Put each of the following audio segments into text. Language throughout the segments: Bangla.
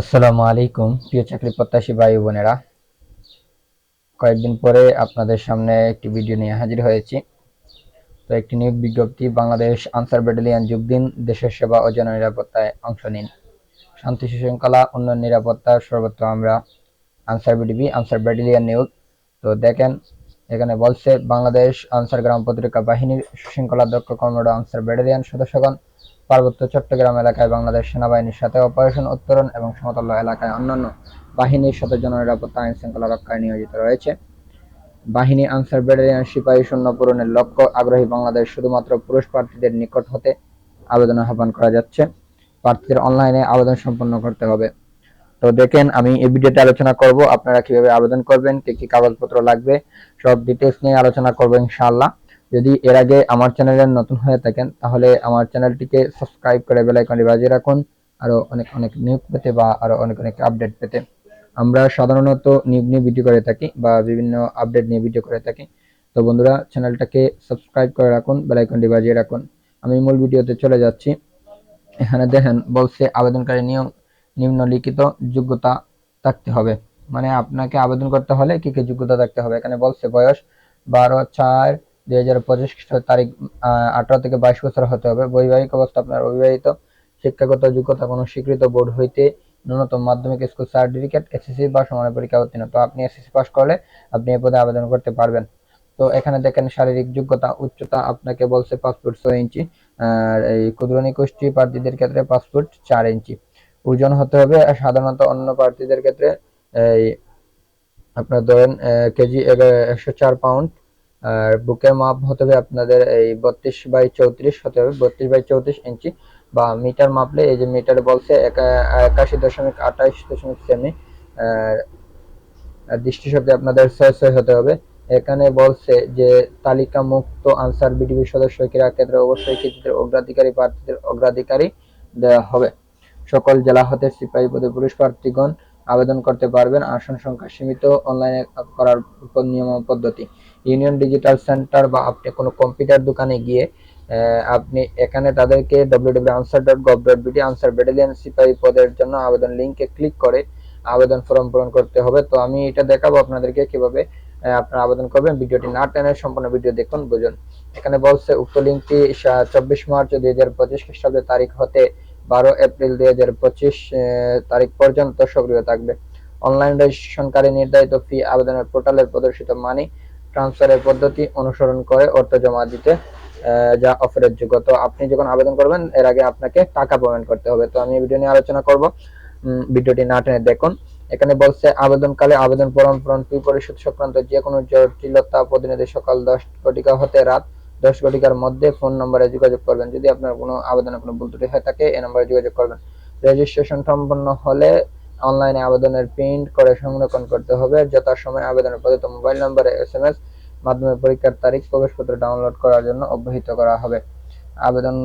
আসসালামু আলাইকুম, প্রিয় চাকরি প্রত্যাশী ভাই বোনেরা। কয়েকদিন পরে আপনাদের সামনে একটি ভিডিও নিয়ে হাজির হয়েছি। তো একটি নিয়োগ বিজ্ঞপ্তি, বাংলাদেশ আনসার ব্যাটালিয়ান যোগ দিন, দেশের সেবা ও জননিরাপত্তায় অংশ নিন। শান্তি শৃঙ্খলা, উন্নয়ন, নিরাপত্তা সর্বত্র আমরা। আনসার বিডিবি, আনসার ব্যাটালিয়ান নিয়োগ। তো দেখেন এখানে বলছে, বাংলাদেশ আনসার গ্রাম প্রতিরক্ষা বাহিনীর সুশৃঙ্খলা দক্ষ কর্মরত আনসার ব্যাটালিয়ান সদস্যগণ, পার্বত্য চট্টগ্রাম এলাকায় বাংলাদেশ সেনাবাহিনীর সাথে অপারেশন উত্তরণ এবং সমতল এলাকায় অন্যান্য বাহিনীর সাথে জননিরাপত্তা আইন শৃঙ্খলা রক্ষায় নিয়োজিত রয়েছে। বাহিনী আনসার ব্যাটালিয়ন সিপাহী শূন্য পূরণের লক্ষ্য। আগ্রহী বাংলাদেশ শুধুমাত্র পুরুষ প্রার্থীদের নিকট হতে আবেদন আহ্বান করা যাচ্ছে। প্রার্থীদের অনলাইনে আবেদন সম্পন্ন করতে হবে। তো দেখেন, আমি এই ভিডিওতে আলোচনা করব, আপনারা কীভাবে আবেদন করবেন, কি কি কাগজপত্র লাগবে, সব ডিটেলস নিয়ে আলোচনা করব ইনশাআল্লাহ। যদি এর আগে আমার চ্যানেলে নতুন হয়ে থাকেন, তাহলে আমার চ্যানেলটিকে সাবস্ক্রাইব করে বেল আইকনটি বাজিয়ে রাখুন, আরও অনেক অনেক নিউজ পেতে বা আরও অনেক অনেক আপডেট পেতে। আমরা সাধারণত নিয়োগ নিয়ে ভিডিও করে থাকি বা বিভিন্ন আপডেট নিয়ে ভিডিও করে থাকি। তো বন্ধুরা, চ্যানেলটাকে সাবস্ক্রাইব করে রাখুন বেল আইকনটি বাজিয়ে রাখুন। আমি মূল ভিডিওতে চলে যাচ্ছি। এখানে দেখেন, বলছে আবেদনকারী নিয়ম নিম্নলিখিত যোগ্যতা থাকতে হবে। মানে আপনাকে আবেদন করতে হলে কি কি যোগ্যতা থাকতে হবে? এখানে বলছে বয়স বারো চার দুই হাজার পঁচিশ তারিখ আঠারো থেকে বাইশ বছর হতে হবে। বৈবাহিক অবস্থা আপনার অবিবাহিত। শিক্ষাগত যোগ্যতা কোনো স্বীকৃত বোর্ড হইতে ন্যূনতম মাধ্যমিক স্কুল সার্টিফিকেট, এসএসসি বা সমান পরীক্ষা উত্তীর্ণ। তো আপনি এসএসসি পাস করলে আপনি এই পদে আবেদন করতে পারবেন। তো এখানে দেখেন শারীরিক যোগ্যতা, উচ্চতা, আপনাকে বলছে ফুট ছয় ইঞ্চি, আর এই ক্ষুদ্র নিকোষ্ঠী প্রার্থীদের ক্ষেত্রে পাসপোর্ট চার ইঞ্চি। ওজন হতে হবে সাধারণত অন্য প্রার্থীদের ক্ষেত্রে, এই আপনার ধরেন কেজি একশো চার পাউন্ড আর বুকের মাপ হতে হবে আপনাদের এই বত্রিশ বাই চৌত্রিশ হতে হবে, বত্রিশ বাই চৌত্রিশ ইঞ্চি, বা মিটার মাপলে এই যে মিটার বলছে একাশি দশমিক আঠাশ দশমিক সেমি দৃষ্টিশক্তি আপনাদের ছয় ছয় হতে হবে। এখানে বলছে যে তালিকা মুক্ত আনসার বিডিবি সদস্য ক্রীড়া ক্ষেত্রে অবশ্যই ক্ষেত্রে অগ্রাধিকারী প্রার্থীদের অগ্রাধিকারী দেওয়া হবে। সকল জেলা হতে সিপাহী পদে পুরুষ প্রার্থীগণ আবেদন করতে পারবেন। আসন সংখ্যা সীমিত অনলাইনে করার নিয়ম পদ্ধতি। ইউনিয়ন ডিজিটাল সেন্টার বা আপনি কোনো কম্পিউটার দোকানে গিয়ে আপনি এখানে তাদেরকে বিডি আনসার ব্যাটালিয়ান সিপাহী পদের জন্য আবেদন লিঙ্কে ক্লিক করে আবেদন ফর্ম পূরণ করতে হবে। তো আমি এটা দেখাবো আপনাদেরকে কীভাবে আপনারা আবেদন করবেন। ভিডিওটি না টেনে সম্পূর্ণ ভিডিও দেখুন, বুঝুন। এখানে বলছে, উক্ত লিঙ্কটি চব্বিশ মার্চ দুই হাজার পঁচিশ খ্রিস্টাব্দের তারিখ হতে বারো এপ্রিল দুই হাজার পঁচিশ তারিখ পর্যন্ত সক্রিয় থাকবে। অনলাইন রেজিস্ট্রেশনকারী নির্ধারিত ফি আবেদনের পোর্টালে প্রদর্শিত মানি ট্রান্সফারের পদ্ধতি অনুসরণ করে অর্থ জমা দিতে যা অফারের যোগ্য তো আপনি যখন আবেদন করবেন, এর আগে আপনাকে টাকা পেমেন্ট করতে হবে। তো আমি ভিডিও নিয়ে আলোচনা করব। ভিডিওটি না টেনে দেখুন। এখানে বলছে, আবেদনকালে আবেদন পূরণ পূরণ, ফি পরিশোধ সংক্রান্ত যে কোনো জটিলতা প্রতিনিধি সকাল দশ ঘটিকা হতে রাত দশ ঘটিকার মধ্যে ফোন নম্বরে যোগাযোগ করবেন। যদি আপনার কোনো আবেদনে কোনো ভুল ত্রুটি হয়ে থাকে, এই নম্বরে যোগাযোগ করবেন। রেজিস্ট্রেশন সম্পন্ন হলে অনলাইনে আবেদনের প্রিন্ট করে সংরক্ষণ করতে হবে। যথাসময় আবেদনের পদ্ধত মোবাইল নম্বরে এস এম এস মাধ্যমে পরীক্ষার তারিখ, প্রবেশপত্র ডাউনলোড করার জন্য অব্যাহত করা হবে। আবেদন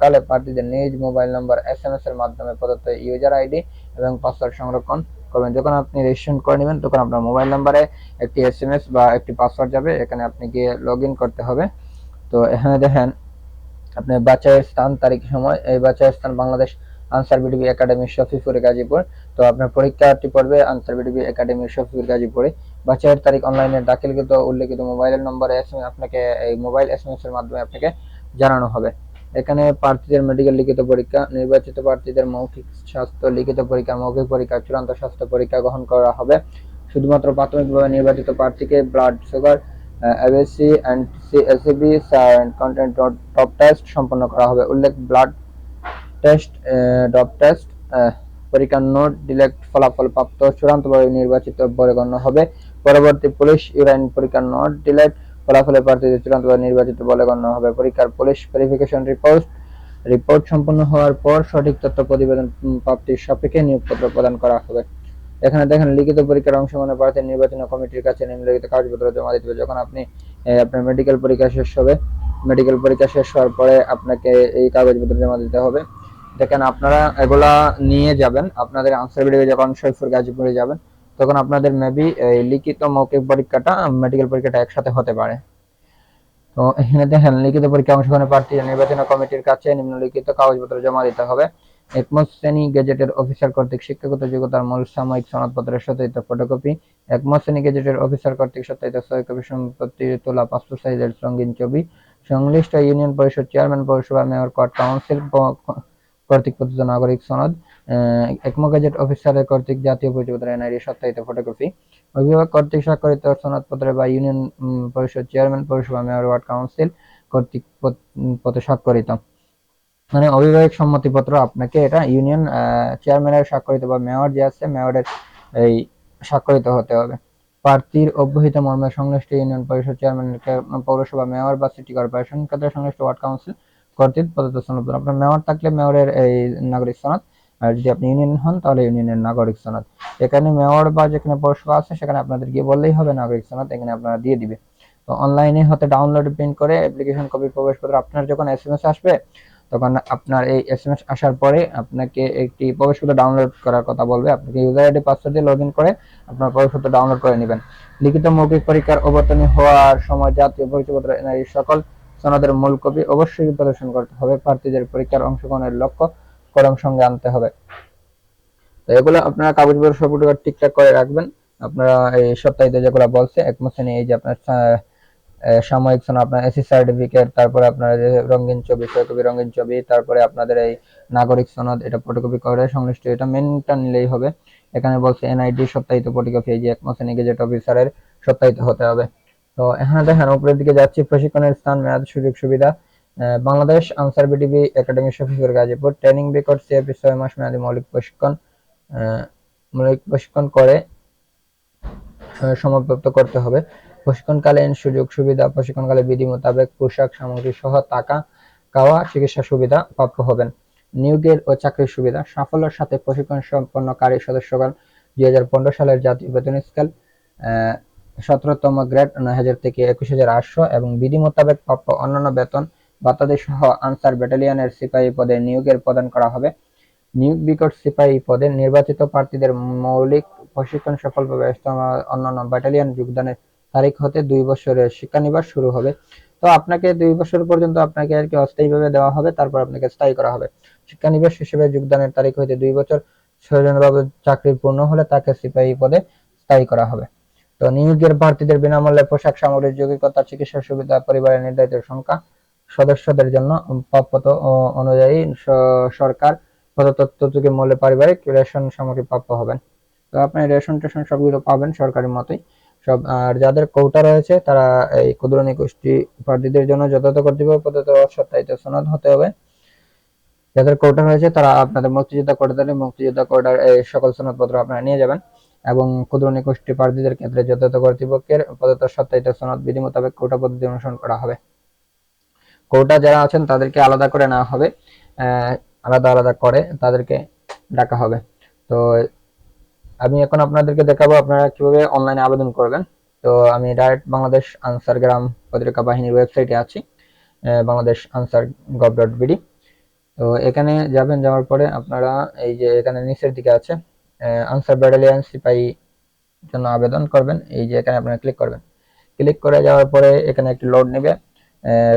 কালে প্রার্থীদের নিজ mobile number, S M S এর মাধ্যমে প্রদত্ত ইউজার আইডি এবং পাসওয়ার্ড সংরক্ষণ করবেন। যখন আপনি রেজিস্ট্রেশন করে নেবেন, তখন আপনার মোবাইল নাম্বারে একটি এস এম এস বা একটি পাসওয়ার্ড যাবে। এখানে আপনি গিয়ে লগ করতে হবে। তো এখানে দেখেন আপনি বাচ্চায়ের স্থান তারিখ সময়, এই বাচ্চায়ের স্থান বাংলাদেশ আনসার বিডিবি একাডেমি শফিপুর গাজীপুর। তো আপনার পরীক্ষাটি পড়বে আনসার বিডিবি একাডেমি শফিপুর গাজীপুরে। বাচ্চায়ের তারিখ অনলাইনে দাখিলকৃত, উল্লেখিত মোবাইলের নম্বরে এস আপনাকে, এই মোবাইল এস এর মাধ্যমে আপনাকে জানানো হবে। এখানে প্রার্থীদের মেডিকেল লিখিত পরীক্ষা, নির্বাচিত প্রার্থীদের মৌখিক স্বাস্থ্য, লিখিত পরীক্ষা, মৌখিক পরীক্ষা, চূড়ান্ত স্বাস্থ্য পরীক্ষা গ্রহণ করা হবে। শুধুমাত্র প্রাথমিকভাবে নির্বাচিত প্রার্থীকে ব্লাড সুগার কন্টেন্ট টেস্ট সম্পন্ন করা হবে। উল্লেখ ব্লাড টেস্ট টেস্ট পরীক্ষার নোট ডিলেক্ট ফলাফল প্রাপ্ত চূড়ান্তভাবে নির্বাচিত বলে গণ্য হবে। পরবর্তী পুলিশ ইউরাইন পরীক্ষার নোট ডিলেক্ট ফলাফলের প্রার্থীদের চূড়ান্তভাবে নির্বাচিত বলে গণ্য হবে। পরীক্ষার পুলিশ ভেরিফিকেশন রিপোর্ট রিপোর্ট সম্পন্ন হওয়ার পর সঠিক তথ্য প্রতিবেদন প্রাপ্তির সাপেক্ষে নিয়োগপত্র প্রদান করা হবে। এখানে দেখেন, লিখিত পরীক্ষার অংশগ্রহণের প্রার্থী নির্বাচন কমিটির কাছে নিম্নলিখিত কাগজপত্র জমা দিতে হবে। যখন আপনি আপনার মেডিকেল পরীক্ষা শেষ হবে মেডিকেল পরীক্ষা শেষ হওয়ার পরে আপনাকে এই কাগজপত্র জমা দিতে হবে। দেখেন, আপনারা এগুলা নিয়ে যাবেন। আপনাদের আনসার ভিডিও যখন সৈফুর গাজীপুরে যাবেন, তখন আপনাদের মেবি এই লিখিত মৌখিক পরীক্ষাটা মেডিকেল পরীক্ষাটা একসাথে হতে পারে। তো এখানে দেখেন, লিখিত পরীক্ষা অংশগ্রহণের প্রার্থী নির্বাচন কমিটির কাছে নিম্নলিখিত কাগজপত্র জমা দিতে হবে। একমত শ্রেণি গেজেটের অফিসার কর্তৃক শিক্ষাগত যোগ্যতার মূল সাময়িক সনদপত্রের সত্যায়িত ফটোকপি, একমত শ্রেণি গেজেটের অফিসার কর্তৃক সত্যায়িত ছয় কপি তোলা পাসপোর্ট সাইজের রঙিন ছবি, সংশ্লিষ্ট ইউনিয়ন পরিষদ চেয়ারম্যান, পৌরসভা মেয়র কোর্ট কাউন্সিল কর্তৃক প্রদত্ত নাগরিক সনদ একম গেজেট অফিসারের কর্তৃক জাতীয় পরিচয়পত্র এনআইডি সত্যায়িত ফটোকপি, অভিভাবক কর্তৃক স্বাক্ষরিত সনদপত্রে বা ইউনিয়ন পরিষদ চেয়ারম্যান, পৌরসভা মেয়র, ওয়ার্ড কাউন্সিল কর্তৃক পত্রে স্বাক্ষরিত। মানে অভিভাবক সম্মতিপত্র আপনাকে এটা ইউনিয়ন চেয়ারম্যানের স্বাক্ষরিত বা মেয়র যে আছে, মেয়রের এই স্বাক্ষরিত হতে হবে। প্রার্থীর অব্যাহত মর্মে সংশ্লিষ্ট ইউনিয়ন পরিষদ চেয়ারম্যান, পৌরসভা মেয়র বা সিটি কর্পোরেশন ক্ষেত্রে সংশ্লিষ্ট ওয়ার্ড কাউন্সিল কর্তৃক প্রদত্ত সনদ। আপনার মেয়র থাকলে মেয়রের এই নাগরিক সনদ, আর যদি আপনি ইউনিয়ন হন, তাহলে ইউনিয়নের নাগরিক সনদ। এখানে মেয়র বা যেখানে পৌরসভা আছে, সেখানে আপনাদের গিয়ে বললেই হবে নাগরিক সনদ, এখানে আপনারা দিয়ে দিবে। তো অনলাইনে হতে ডাউনলোড প্রিন্ট করে অ্যাপ্লিকেশন কপি প্রবেশ প্রবেশপত্র আপনার যখন এসএমএস আসবে তখন আপনার এই এসএমএস আসার পরে আপনাকে একটি প্রবেশপত্র ডাউনলোড করার কথা বলবে। আপনাকে ইউজার আইডি পাসওয়ার্ড দিয়ে লগ করে আপনার প্রবেশপত্র ডাউনলোড করে নেবেন। লিখিত মৌখিক পরীক্ষার অবতীর্ণ হওয়ার সময় জাতীয় পরিচয়পত্র, এনআইডি সকল সনদের মূল কপি অবশ্যই প্রদর্শন করতে হবে। প্রার্থীদের পরীক্ষার অংশগ্রহণের লক্ষ্য কলম সঙ্গে আনতে হবে। তো এগুলো আপনারা কাগজপত্র সবগুলো ঠিকঠাক করে রাখবেন। আপনারা এই সপ্তাহে যেগুলো বলছে, এক মাসে এই যে আপনার সাময়িক সনদ আপনার এসি সার্টিফিকেট, তারপরে আপনার রঙিন ছবি ছয়কপি রঙিন ছবি, তারপরে আপনাদের এই নাগরিক সনদ, এটা ফটোকপি করে সংশ্লিষ্ট, এটা মেনটা নিলেই হবে। এখানে বলছে এনআইডি সপ্তাহিত ফটোকপি এই যে এক মাসে গেজেট অফিসারের সপ্তাহিত হতে হবে। তো এখানে দেখেন, উপরের দিকে যাচ্ছি, প্রশিক্ষণের স্থান, মেয়াদ, সুযোগ, সুবিধা। Bangladesh Ansar VDP academy Shafipur Gazipur. Training record CAP ছয় মাস মেয়াদী মৌলিক প্রশিক্ষণ মৌলিক প্রশিক্ষণ করে সমাপ্ত করতে হবে। প্রশিক্ষণকালীন সুযোগ সুবিধা, প্রশিক্ষণকালে বিধি মোতাবেক পোশাক সামগ্রী সহ টাকা খাওয়া, চিকিৎসা সুবিধা প্রাপ্য হবেন। নিয়োগের ও চাকরির সুবিধা। সাফল্যের সাথে প্রশিক্ষণ সম্পন্নকারী সদস্যগণ দুই হাজার পনেরো সালের জাতীয় বেতন স্কেল সতেরোতম গ্রেড নয় হাজার থেকে একুশ হাজার আটশো এবং বিধি মোতাবেক প্রাপ্য অন্যান্য বেতন বাতাদি সহ আনসার ব্যাটালিয়নের সিপাহী পদে নিয়োগের প্রদান করা হবে। নিয়োগ বিকট সিপাহী পদে নির্বাচিত প্রার্থীদের মৌলিক প্রশিক্ষণ সফলভাবে অন্যান্য ব্যাটালিয়ন যোগদানের তারিখ হতে দুই বছরের শিক্ষানিবাস শুরু হবে। তো আপনাকে দুই বছর পর্যন্ত আপনাকে আর কি অস্থায়ীভাবে দেওয়া হবে, তারপর আপনাকে স্থায়ী করা হবে। শিক্ষানিবাস হিসেবে যোগদানের তারিখ হতে দুই বছর। সৌজন্যভাবে চাকরি পূর্ণ হলে তাকে সিপাহী পদে স্থায়ী করা হবে। তো নিয়োগের প্রার্থীদের বিনামূল্যে পোশাক সামগ্রীর যোগ্যতা চিকিৎসা সুবিধা, পরিবারের নির্ধারিত সংখ্যা, সদস্যদের জন্য প্রাপ্যত অনুযায়ী সরকার প্রদত্ত মূল্যে পারিবারিক রেশন সামগ্রী প্রাপ্য হবেন। তো আপনি রেশন টেশন সবগুলো পাবেন সরকারি মতোই। সব, আর যাদের কৌটা রয়েছে, তারা এই ক্ষুদ্র নিগোষ্ঠী প্রার্থীদের জন্য যথাযথ কর্তৃপক্ষ প্রদত্ত সনদ হতে হবে। যাদের কোটা রয়েছে, তারা আপনাদের মুক্তিযোদ্ধা কোটাদের মুক্তিযোদ্ধা কোটার এই সকল সনদপত্র আপনারা নিয়ে যাবেন এবং ক্ষুদ্র নিগোষ্ঠী প্রার্থীদের ক্ষেত্রে যথাযথ কর্তৃপক্ষের প্রদত্ত সত্যায়িত সনদ বিধি মোতাবেক কোটা পদ্ধতি অনুসরণ করা হবে। কোটা যারা আছেন, তাদেরকে আলাদা করে নেওয়া হবে আলাদা আলাদা করে তাদেরকে ডাকা হবে। তো আমি এখন আপনাদেরকে দেখাবো আপনারা কীভাবে অনলাইনে আবেদন করবেন। তো আমি ডাইরেক্ট বাংলাদেশ আনসার গ্রাম পত্রিকা বাহিনীর ওয়েবসাইটে আছি Bangladesh Ansar gov dot BD তো এখানে যাবেন, যাওয়ার পরে আপনারা এই যে এখানে নিচের দিকে আছে আনসার ব্যাটালিয়ন সিপাহী জন্য আবেদন করবেন। এই যে এখানে আপনারা ক্লিক করবেন। ক্লিক করে যাওয়ার পরে এখানে একটি লোড নেবে।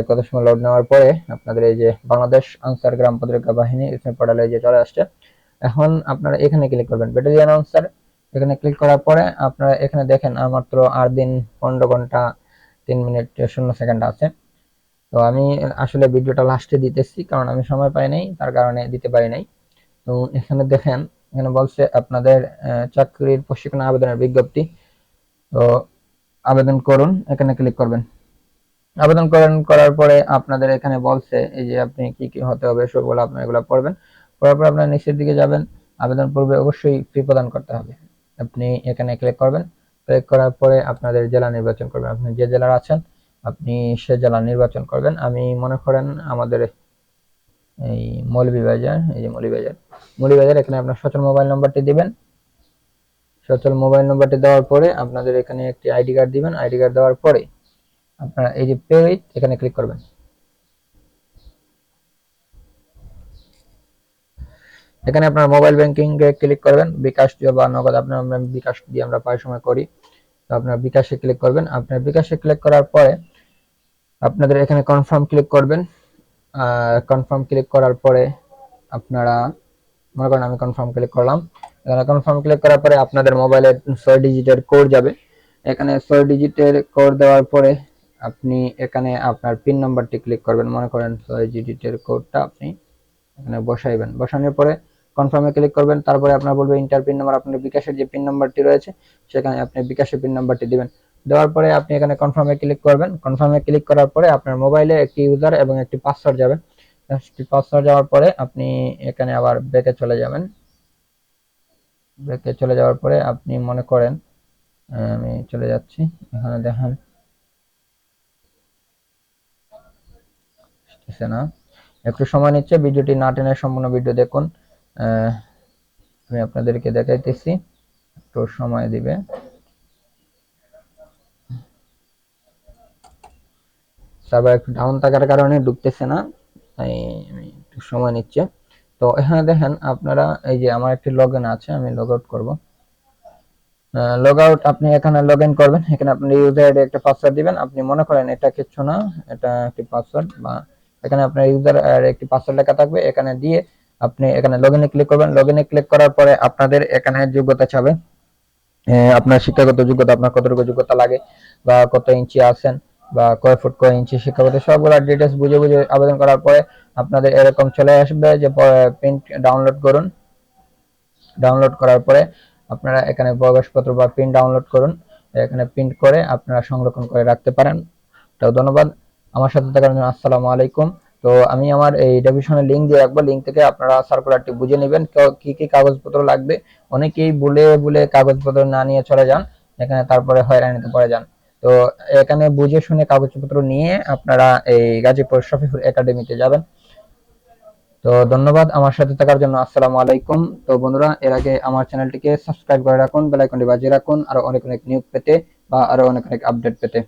কত সময় লোড নেওয়ার পরে আপনাদের এই যে বাংলাদেশ আনসার গ্রাম পত্রিকা বাহিনী এখানে পোর্টালে যে চলে আসছে এখন আপনারা এখানে ক্লিক করবেন ব্যাটালিয়ন আনসার এখানে ক্লিক করার পরে আপনারা এখানে দেখেন মাত্র আট দিন পনেরো ঘণ্টা তিন মিনিট শূন্য সেকেন্ড আছে। তো আমি আসলে ভিডিওটা লাস্টে দিতেছি, কারণ আমি সময় পাই নাই, তার কারণে দিতে পারি নাই। তো এখানে দেখেন, এখানে বলছে আপনাদের চাকরির প্রশিক্ষণ আবেদনের বিজ্ঞপ্তি। তো আবেদন করুন, এখানে ক্লিক করবেন। আবেদন করেন, করার পরে আপনাদের এখানে বলছে, এই যে আপনি কি কি হতে হবে সবগুলো আপনার এগুলো পড়বেন। পড়ার পর আপনার নিচের দিকে যাবেন। আবেদন পূর্বে অবশ্যই ফি প্রদান করতে হবে। আপনি এখানে ক্লিক করবেন। ক্লিক করার পরে আপনাদের জেলা নির্বাচন করবেন। আপনি যে জেলার আছেন, আপনি সে জেলা নির্বাচন করবেন। আমি মনে করেন আমাদের এই মৌলভীবাজার, এই যে মৌলভীবাজার। মৌলভীবাজার, এখানে আপনার সচল মোবাইল নাম্বারটি দিবেন। সচল মোবাইল নাম্বারটি দেওয়ার পরে আপনাদের এখানে একটি আইডি কার্ড দিবেন। আইডি কার্ড দেওয়ার পরে আপনারা এই যে পে এখানে ক্লিক করবেন। এখানে আপনার মোবাইল ব্যাংকিং এ ক্লিক করবেন, বিকাশ বা নগদ আপনার বিকাশ দিয়ে আমরা প্রায় সময় করি। তো আপনার বিকাশে ক্লিক করবেন। আপনার বিকাশে ক্লিক করার পরে আপনাদের এখানে কনফার্ম ক্লিক করবেন। কনফার্ম ক্লিক করার পরে আপনারা, মনে করেন আমি কনফার্ম ক্লিক করলাম। এখানে কনফার্ম ক্লিক করার পরে আপনাদের মোবাইলে ছয় ডিজিটের কোড যাবে। এখানে ছয় ডিজিটের কোড দেওয়ার পরে আপনি এখানে আপনার পিন নাম্বারটি ক্লিক করবেন। মনে করেন ছয় ডিজিটের কোডটা আপনি এখানে বসাইবেন। বসানোর পরে কনফার্মে ক্লিক করবেন, তারপরে আপনার বলবে ইন্টার পিন নাম্বার আপনার বিকাশের যে পিন নাম্বারটি রয়েছে, সেখানে আপনি বিকাশের পিন নাম্বারটি দিবেন। দেওয়ার পরে আপনি এখানে কনফার্মে ক্লিক করবেন। কনফার্মে ক্লিক করার পরে আপনার মোবাইলে একটি ইউজার এবং একটি পাসওয়ার্ড যাবে। পাসওয়ার্ড যাওয়ার পরে আপনি এখানে আবার ব্যাকে চলে যাবেন। ব্যাকে চলে যাওয়ার পরে আপনি মনে করেন, আমি চলে যাচ্ছি, এখানে দেখেন। না। একটু সময় নিচ্ছে, ভিডিওটি না টেনে সম্পূর্ণ ভিডিও দেখুন। আমি আপনাদেরকে দেখাইতেছি। একটু সময় দিবে। সার্ভার একটু ডাউন থাকার কারণে ঢুকতেছে না, তাই আমি একটু সময় নিচ্ছে। তো এখানে দেখেন, আপনারা এই যে আমার একটি লগ আছে, আমি লগ আউট করব। লগ আউট আপনি এখানে লগ ইন করবেন, এখানে আপনি ইউজার আইডি একটা পাসওয়ার্ড দিবেন। আপনি মনে করেন এটা কিছু না, এটা একটি পাসওয়ার্ড বা এখানে আপনার ইউজার একটি পাসওয়ার্ড লেখা থাকবে, এখানে দিয়ে আপনি এখানে লগ ইনে ক্লিক করবেন। লগ ইনে ক্লিক করার পরে আপনাদের এখানে যোগ্যতা চাবে। আপনার শিক্ষাগত যোগ্যতা, আপনার কতটুকু যোগ্যতা লাগে, বা কত ইঞ্চি আছেন, বা কয় ফুট, কয় ইঞ্চি শিক্ষাগত, সবগুলো ডিটেলস বুঝে বুঝে আবেদন করার পরে আপনাদের এরকম চলে আসবে যে প্রিন্ট ডাউনলোড করুন। ডাউনলোড করার পরে আপনারা এখানে প্রবেশপত্র বা প্রিন্ট ডাউনলোড করুন। এখানে প্রিন্ট করে আপনারা সংরক্ষণ করে রাখতে পারেন। তো ধন্যবাদ। আমার সাথে থাকার জন্য আসসালামু আলাইকুম। তো আমি আমার এই ডেভিশনের লিঙ্ক দিয়ে রাখব। লিঙ্ক থেকে আপনারা সার্কুলারটি বুঝে নেবেন কি কি কাগজপত্র লাগবে। অনেকেই বলে বলে কাগজপত্র না নিয়ে চলে যান এখানে তারপরে হয়রানিতে পড়ে যান। তো এখানে বুঝে শুনে কাগজপত্র নিয়ে আপনারা এই গাজীপুর শফিপুর একাডেমিতে যাবেন। তো ধন্যবাদ আমার সাথে থাকার জন্য। আসসালামু আলাইকুম। তো বন্ধুরা, এর আগে আমার চ্যানেলটিকে সাবস্ক্রাইব করে রাখুন, বেল আইকনটি বাজিয়ে রাখুন, আরও অনেক অনেক নিউজ পেতে বা আরও অনেক অনেক আপডেট পেতে।